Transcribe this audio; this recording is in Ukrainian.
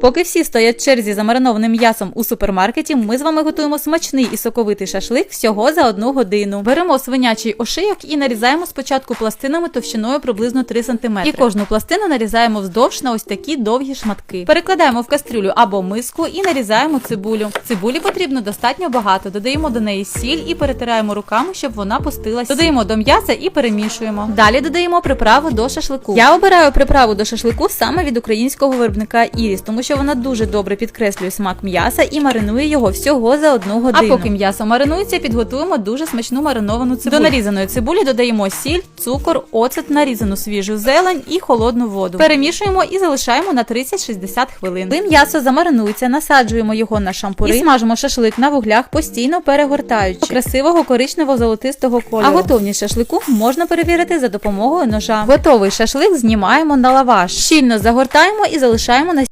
Поки всі стоять в черзі за маринованим м'ясом у супермаркеті, ми з вами готуємо смачний і соковитий шашлик всього за одну годину. Беремо свинячий ошийок і нарізаємо спочатку пластинами товщиною приблизно 3 см. І кожну пластину нарізаємо вздовж на ось такі довгі шматки. Перекладаємо в кастрюлю або миску і нарізаємо цибулю. Цибулі потрібно достатньо багато. Додаємо до неї сіль і перетираємо руками, щоб вона пустилась. Додаємо до м'яса і перемішуємо. Далі додаємо приправу до шашлику. Я обираю приправу до шашлику саме від українського виробника Іріс, тому що вона дуже добре підкреслює смак м'яса і маринує його всього за одну годину. А поки м'ясо маринується, підготуємо дуже смачну мариновану цибулю. До нарізаної цибулі додаємо сіль, цукор, оцет, нарізану свіжу зелень і холодну воду. Перемішуємо і залишаємо на 30-60 хвилин. Коли м'ясо замаринується, насаджуємо його на шампури і смажимо шашлик на вуглях, постійно перегортаючи до красивого коричнево-золотистого кольору. А готовність шашлику можна перевірити за допомогою ножа. Готовий шашлик знімаємо на лаваш. Щільно загортаємо і залишаємо на